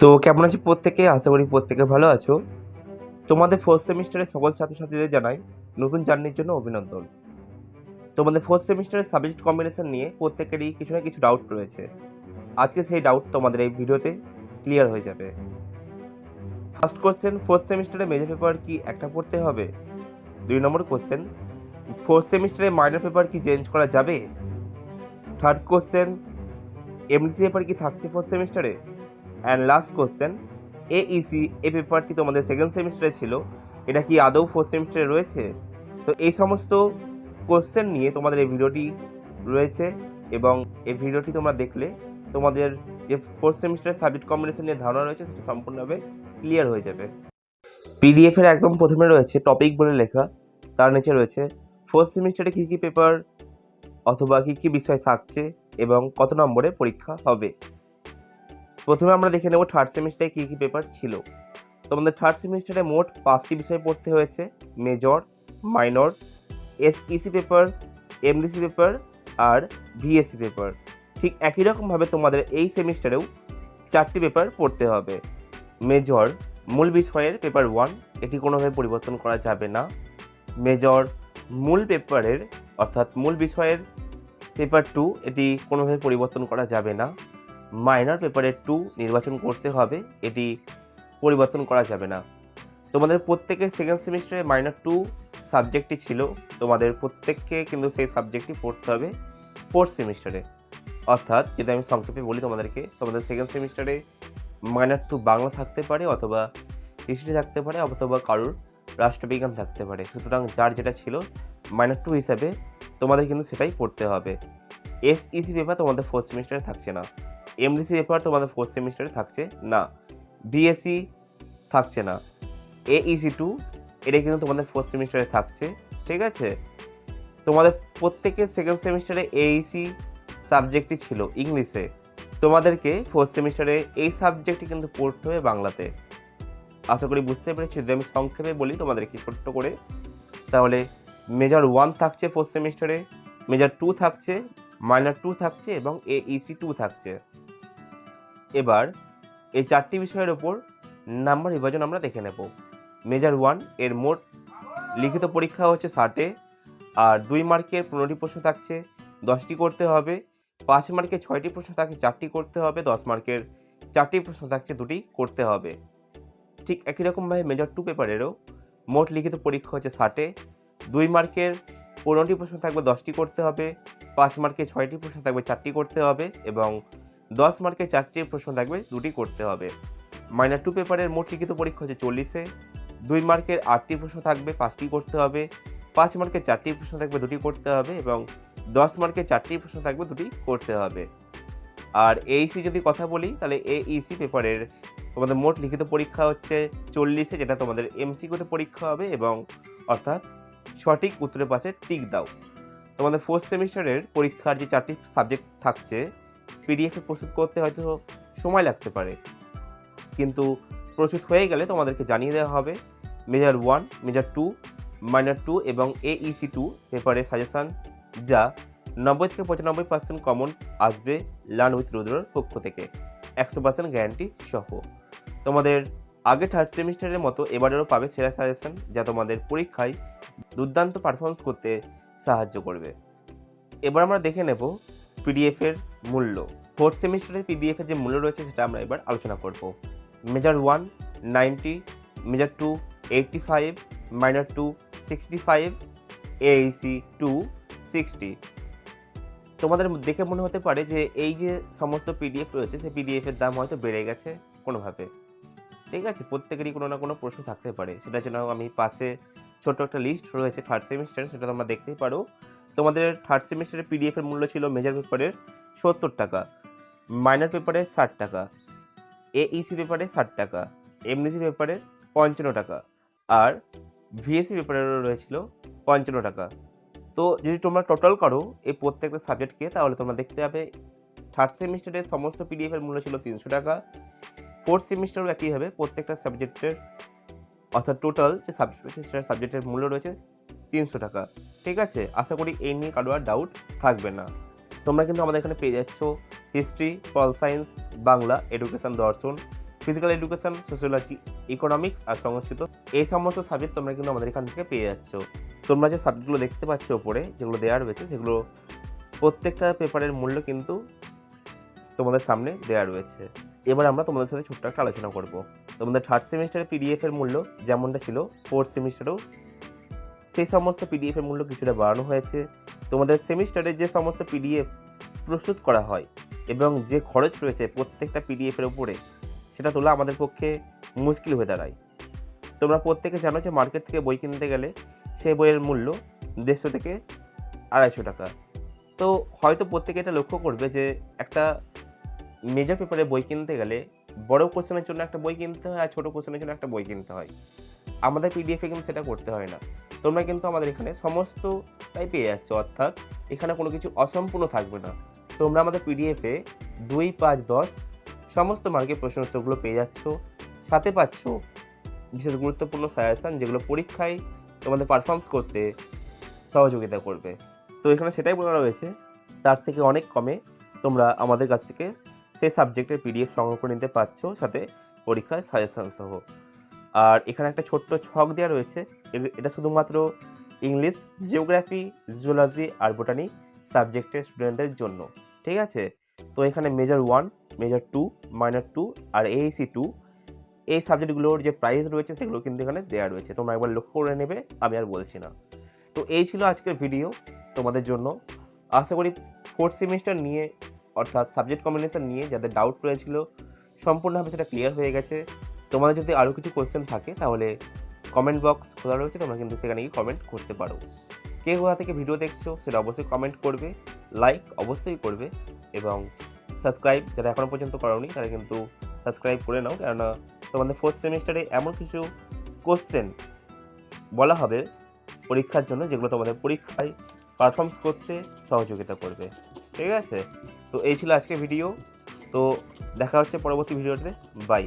তো কেমন আছো প্রত্যেকে? আশা করি প্রত্যেকে ভালো আছো। তোমাদের ফোর্থ সেমিস্টারের সকল ছাত্রছাত্রীদের জানাই নতুন জার্নির জন্য অভিনন্দন। তোমাদের ফোর্থ সেমিস্টারের সাবজেক্ট কম্বিনেশন নিয়ে প্রত্যেকেরই কিছু না কিছু ডাউট রয়েছে। আজকে সেই ডাউট তোমাদের এই ভিডিওতে ক্লিয়ার হয়ে যাবে। ফার্স্ট কোশ্চেন ফোর্থ সেমিস্টারে মেজর পেপার কি একটা পড়তে হবে? দুই নম্বর কোশ্চেন ফোর্থ সেমিস্টারে মাইনর পেপার কি চেঞ্জ করা যাবে? থার্ড কোশ্চেন এমডিসি পেপার কি থাকছে ফোর্থ সেমিস্টারে অ্যান্ড লাস্ট কোশ্চেন এইসি এই পেপারটি তোমাদের সেকেন্ড সেমিস্টারে ছিল, এটা কি আদৌ ফোর্থ সেমিস্টারে রয়েছে? তো এই সমস্ত কোশ্চেন নিয়ে তোমাদের এই ভিডিওটি রয়েছে এবং এই ভিডিওটি তোমরা দেখলে তোমাদের যে ফোর্থ সেমিস্টারের সাবজেক্ট কম্বিনেশন নিয়ে ধারণা রয়েছে, সেটা সম্পূর্ণভাবে ক্লিয়ার হয়ে যাবে। পিডিএফের একদম প্রথমে রয়েছে টপিক বলে লেখা, তার নিচে রয়েছে ফোর্থ সেমিস্টারে কী কী পেপার অথবা কী কী বিষয় থাকছে এবং কত নম্বরে পরীক্ষা হবে। প্রথমে আমরা দেখে নেব থার্ড সেমিস্টারে কী কী পেপার ছিল। তোমাদের থার্ড সেমিস্টারে মোট পাঁচটি বিষয় পড়তে হয়েছে। Major minor SEC paper MDC paper আর ভিএসসি পেপার ঠিক একই রকমভাবে তোমাদের এই সেমিস্টারেও চারটি পেপার পড়তে হবে। মেজর মূল বিষয়ের পেপার ওয়ান এটি কোনোভাবে পরিবর্তন করা যাবে না। মেজর মূল পেপারের অর্থাৎ মূল বিষয়ের পেপার টু এটি কোনোভাবে পরিবর্তন করা যাবে না। মাইনর পেপারের টু নির্বাচন করতে হবে, এটি পরিবর্তন করা যাবে না। তোমাদের প্রত্যেকের সেকেন্ড সেমিস্টারে মাইনর টু সাবজেক্টটি ছিল, তোমাদের প্রত্যেককে কিন্তু সেই সাবজেক্টটি পড়তে হবে ফোর্থ সেমিস্টারে অর্থাৎ যদি আমি সংক্ষেপে বলি তোমাদেরকে, তোমাদের সেকেন্ড সেমিস্টারে মাইনার টু বাংলা থাকতে পারে অথবা হিস্ট্রি থাকতে পারে অথবা কারোর রাষ্ট্রবিজ্ঞান থাকতে পারে। সুতরাং যার যেটা ছিল মাইনার টু হিসাবে তোমাদের কিন্তু সেটাই পড়তে হবে। এসইসি পেপার তোমাদের ফোর্থ সেমিস্টারে থাকছে না। এমডিসি পেপার তোমাদের ফোর্থ সেমিস্টারে থাকছে, না। বিএসসি থাকছে না। এইসি টু এটা কিন্তু তোমাদের ফোর্থ সেমিস্টারে থাকছে, ঠিক আছে? তোমাদের প্রত্যেকের সেকেন্ড সেমিস্টারে এইসি সাবজেক্টই ছিল ইংলিশে তোমাদেরকে ফোর্থ সেমিস্টারে এই সাবজেক্টটি কিন্তু পড়তে হবে বাংলাতে। আশা করি বুঝতে পেরেছি, যদি আমি সংক্ষেপে বলি তোমাদেরকে ছোট্ট করে, তাহলে মেজর ওয়ান থাকছে ফোর্থ সেমিস্টারে মেজর টু থাকছে মাইনার টু থাকছে এবং এইসি টু থাকছে। এবার এই চারটি বিষয়ের ওপর নাম্বার বিভাজন আমরা দেখে নেব। মেজর ওয়ানের মোট লিখিত পরীক্ষা হচ্ছে ষাটে আর দুই মার্কের পনেরোটি প্রশ্ন থাকছে, দশটি করতে হবে, পাঁচ মার্কের ছয়টি প্রশ্ন থাকছে, চারটি করতে হবে, দশ মার্কের চারটি প্রশ্ন থাকছে, দুটি করতে হবে। ঠিক একই রকমভাবে মেজর টু পেপারেরও মোট লিখিত পরীক্ষা হচ্ছে ষাটে দুই মার্কের পনেরোটি প্রশ্ন থাকবে, দশটি করতে হবে, পাঁচ মার্কে ছয়টি প্রশ্ন থাকবে, চারটি করতে হবে, এবং দশ মার্কে চারটি প্রশ্ন থাকবে, দুটি করতে হবে। মাইনার টু পেপারের মোট লিখিত পরীক্ষা হচ্ছে চল্লিশে। দুই মার্কের আটটি প্রশ্ন থাকবে, পাঁচটি করতে হবে। পাঁচ মার্কে চারটি প্রশ্ন থাকবে, দুটি করতে হবে এবং দশ মার্কে চারটি প্রশ্ন থাকবে, দুটি করতে হবে। আর এইসি যদি কথা বলি, তাহলে এইসি পেপারের তোমাদের মোট লিখিত পরীক্ষা হচ্ছে চল্লিশে, যেটা তোমাদের এমসিকিউতে পরীক্ষা হবে এবং অর্থাৎ সঠিক উত্তরের পাশে টিক দাও। তোমাদের ফোর্থ সেমিস্টারের পরীক্ষার যে চারটি সাবজেক্ট থাকছে পিডিএফে প্রস্তুত করতে হয়তো সময় লাগতে পারে। কিন্তু প্রস্তুত হয়ে গেলে তোমাদেরকে জানিয়ে দেওয়া হবে major one major two minor two এবং এইসি টু পেপারের সাজেশান যা নব্বই থেকে পঁচানব্বই পার্সেন্ট কমন আসবে লার্ন উইথ রুদ্রর পক্ষ থেকে। একশো পার্সেন্ট গ্যারান্টি সহ। তোমাদের আগে থার্ড সেমিস্টারের মতো এবারেরও পাবে সেরা সাজেশন যা তোমাদের পরীক্ষায় দুর্দান্ত পারফরমেন্স করতে সাহায্য করবে। এবার আমরা দেখে নেব পিডিএফের মূল্য। ফোর্থ সেমিস্টারের পিডিএফের যে মূল্য রয়েছে সেটা আমরা এবার আলোচনা করব। Major one ninety major two eighty five minor two sixty five AEC two sixty তোমাদের দেখে মনে হতে পারে যে এই যে সমস্ত পিডিএফ রয়েছে, সেই পিডিএফের দাম হয়তো বেড়ে গেছে কোনোভাবে। ঠিক আছে? প্রত্যেকেরই কোনো না কোনো প্রশ্ন থাকতে পারে। সেটার জন্য আমি পাশে ছোট একটা লিস্ট রয়েছে থার্ড সেমিস্টার সেটা তোমরা দেখতেই পারো। তোমাদের থার্ড সেমিস্টারের পিডিএফের মূল্য ছিল মেজর পেপারের সত্তর টাকা মাইনর পেপারে ষাট টাকা এইসি পেপারে ষাট টাকা এমডিসি পেপারে পঞ্চান্ন টাকা, আর ভিএসসি পেপারেরও রয়েছিল পঞ্চান্ন টাকা। তো যদি তোমরা টোটাল করো এই প্রত্যেকটা সাবজেক্টকে তাহলে তোমরা দেখতে পাবে থার্ড সেমিস্টারের সমস্ত পিডিএফের মূল্য ছিল তিনশো টাকা ফোর্থ সেমিস্টারও একই হবে প্রত্যেকটা সাবজেক্টের অর্থাৎ টোটাল যে সাবজেক্ট রয়েছে সেটার সাবজেক্টের মূল্য রয়েছে তিনশো টাকা। ঠিক আছে? আশা করি এই নিয়ে কারও আর ডাউট থাকবে না। তোমরা কিন্তু আমাদের এখানে পেয়ে যাচ্ছ history pol science Bangla education দর্শন ফিজিক্যাল এডুকেশন সোশ্যোলজি ইকোনমিক্স আর সংস্কৃত। এই সমস্ত সাবজেক্ট তোমরা কিন্তু আমাদের এখান থেকে পেয়ে যাচ্ছ। তোমরা যে সাবজেক্টগুলো দেখতে পাচ্ছ ওপরে যেগুলো দেওয়া রয়েছে, সেগুলো প্রত্যেকটা পেপারের মূল্য কিন্তু তোমাদের সামনে দেওয়া রয়েছে। এবার আমরা তোমাদের সাথে ছোট্ট একটা আলোচনা করব। তোমাদের থার্ড সেমিস্টারের পিডিএফ এর মূল্য যেমনটা ছিল ফোর্থ সেমিস্টারেও সেই সমস্ত পিডিএফের মূল্য কিছুটা বাড়ানো হয়েছে। তোমাদের সেমিস্টারে যে সমস্ত পিডিএফ প্রস্তুত করা হয় এবং যে খরচ রয়েছে প্রত্যেকটা পিডিএফের উপরে, সেটা তোলা আমাদের পক্ষে মুশকিল হয়ে দাঁড়ায়। তোমরা প্রত্যেকে জানো যে মার্কেট থেকে বই কিনতে গেলে সেই বইয়ের মূল্য দেড়শো থেকে আড়াইশো টাকা। তো হয়তো প্রত্যেকে এটা লক্ষ্য করবে যে একটা মেজর পেপারে বই কিনতে গেলে বড় কোশ্চেনের জন্য একটা বই কিনতে হয় আর ছোটো কোশ্চেনের জন্য একটা বই কিনতে হয়। আমাদের পিডিএফে কিন্তু সেটা করতে হয় না। তোমরা কিন্তু আমাদের এখানে সমস্তটাই পেয়ে যাচ্ছ অর্থাৎ এখানে কোনো কিছু অসম্পূর্ণ থাকবে না। তোমরা আমাদের পিডিএফে দুই, পাঁচ, দশ সমস্ত মার্কের প্রশ্ন উত্তরগুলো পেয়ে যাচ্ছ। সাথে পাচ্ছ বিশেষ গুরুত্বপূর্ণ সাজেশান যেগুলো পরীক্ষায় তোমাদের পারফর্মস করতে সহযোগিতা করবে। তো এখানে সেটাই বলা রয়েছে। তার থেকে অনেক কমে তোমরা আমাদের কাছ থেকে সেই সাবজেক্টের পিডিএফ সংগ্রহ করে নিতে পারছ, সাথে পরীক্ষায় সাজেশন সহ। আর এখানে একটা ছোট্ট ছক দেওয়া রয়েছে। এটা শুধুমাত্র ইংলিশ জিওগ্রাফি জুলজি আর বোটানি সাবজেক্টের স্টুডেন্টদের জন্য ঠিক আছে? তো এখানে major one major two minor two আর এইসি টু এই সাবজেক্টগুলোর যে প্রাইস রয়েছে সেগুলো কিন্তু এখানে দেওয়া রয়েছে। তোমরা একবার লক্ষ্য করে নেবে আমি আর বলছি না। তো এই ছিল আজকের ভিডিও তোমাদের জন্য। আশা করি ফোর্থ সেমিস্টার নিয়ে অর্থাৎ সাবজেক্ট কম্বিনেশন নিয়ে যাদের ডাউট রয়েছিল সম্পূর্ণভাবে সেটা ক্লিয়ার হয়ে গেছে। তোমাদের যদি আরও কিছু কোয়েশ্চেন থাকে তাহলে কমেন্ট বক্স খোলা রয়েছে, তোমরা কিন্তু সেখানে গিয়ে কমেন্ট করতে পারো। কে কোথা থেকে ভিডিও দেখছ সেটা অবশ্যই কমেন্ট করবে লাইক অবশ্যই করবে এবং সাবস্ক্রাইব যারা এখনও পর্যন্ত করোনি তারা কিন্তু সাবস্ক্রাইব করে নাও। কেননা তোমাদের ফোর্থ সেমিস্টারে এমন কিছু কোশ্চেন বলা হবে পরীক্ষার জন্য যেগুলো তোমাদের পরীক্ষায় পারফর্মস করতে সহযোগিতা করবে। ঠিক আছে? তো এই ছিল আজকে ভিডিও তো দেখা হচ্ছে পরবর্তী ভিডিওতে বাই